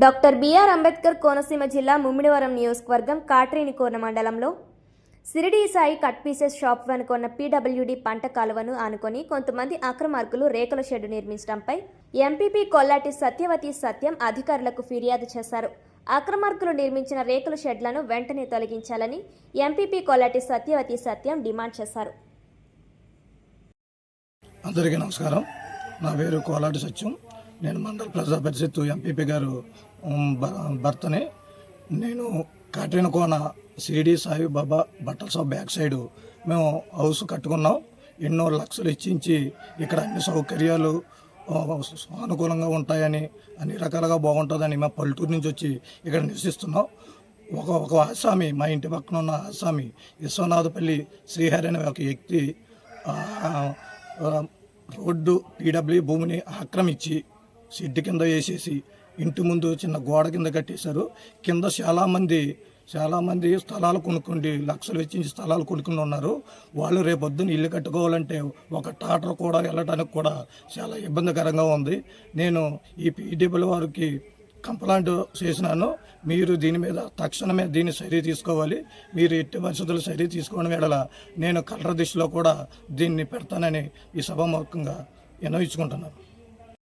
Doctor BR Ambedkar Konaseema జిల్లా ముమ్మిడివరం నియోజకవర్గం కాట్రేనికోన మండలంలో Shirdi Sai cut pieces shop వెనుకొన్న PWD పంట కాలువను ఆనుకొని కొంతమంది అక్రమార్కులు రేకుల షెడ్డు నిర్మించడంపై ఎంపీపీ కొల్లాటి సత్యవతి సత్యం అధికారులకు ఫిర్యాదు చేశారు. అక్రమార్కులు నిర్మించిన రేకుల షెడ్లను వెంటనే తొలగించాలని ఎంపీపీ కొల్లాటి సత్యవతి సత్యం డిమాండ్ చేశారు. అందరికీ నమస్కారం. నా పేరు కోలాటి సత్యం. నేను మండల ప్రజా పరిషత్ ఎంపీపీ గారు భర్తని. నేను కాటరిన కోన సిడి సాయిబాబా బట్టల షాప్ బ్యాక్ సైడ్ మేము హౌస్ కట్టుకున్నాం. ఎన్నో లక్షలు ఇచ్చించి ఇక్కడ అన్ని సౌకర్యాలు అనుకూలంగా ఉంటాయని అన్ని రకాలుగా బాగుంటుందని మా పల్లెటూరు నుంచి వచ్చి ఇక్కడ నివసిస్తున్నాం. ఒక ఒక ఆసామి మా ఇంటి పక్కన ఉన్న ఆసామి విశ్వనాథపల్లి శ్రీహరి అనే ఒక వ్యక్తి రోడ్డు పీడబ్ల్యూ భూమిని ఆక్రమించి షెడ్ కింద వేసేసి ఇంటి ముందు చిన్న గోడ కింద కట్టేశారు. కింద చాలామంది చాలామంది స్థలాలు కొనుక్కుండి లక్షలు వెచ్చించి స్థలాలు కొనుక్కుని ఉన్నారు. వాళ్ళు రేపొద్దున ఇల్లు కట్టుకోవాలంటే ఒక టాటర్ కూడా వెళ్ళడానికి కూడా చాలా ఇబ్బందికరంగా ఉంది. నేను ఈ పీడబ్ల్యూ వారికి కంప్లైంట్ చేసినాను. మీరు దీని మీద తక్షణమే దీన్ని చర్య తీసుకోవాలి. మీరు ఎట్టి పరిస్థితులు చర్య తీసుకోవడం వేళ నేను కలర దిశలో కూడా దీన్ని పెడతానని ఈ సభాముఖంగా వినవించుకుంటున్నాను